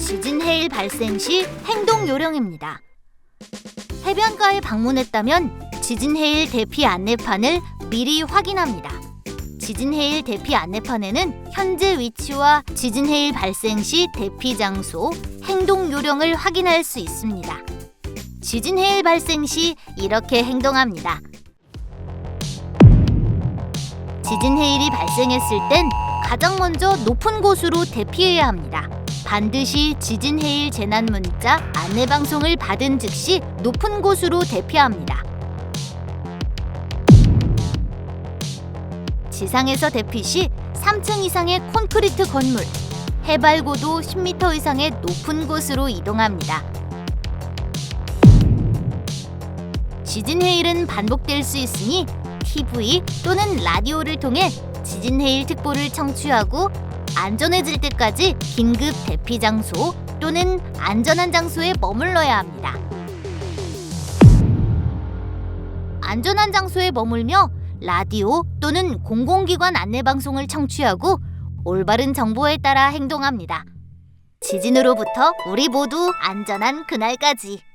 지진 해일 발생 시 행동 요령입니다. 해변가에 방문했다면 지진 해일 대피 안내판을 미리 확인합니다. 지진 해일 대피 안내판에는 현재 위치와 지진 해일 발생 시 대피 장소, 행동 요령을 확인할 수 있습니다. 지진 해일 발생 시 이렇게 행동합니다. 지진 해일이 발생했을 땐 가장 먼저 높은 곳으로 대피해야 합니다. 반드시 지진 해일 재난 문자 안내 방송을 받은 즉시 높은 곳으로 대피합니다. 지상에서 대피 시 3층 이상의 콘크리트 건물, 해발 고도 10m 이상의 높은 곳으로 이동합니다. 지진 해일은 반복될 수 있으니 TV 또는 라디오를 통해 지진 해일 특보를 청취하고 안전해질 때까지 긴급 대피 장소 또는 안전한 장소에 머물러야 합니다. 안전한 장소에 머물며 라디오 또는 공공기관 안내 방송을 청취하고 올바른 정보에 따라 행동합니다. 지진으로부터 우리 모두 안전한 그날까지.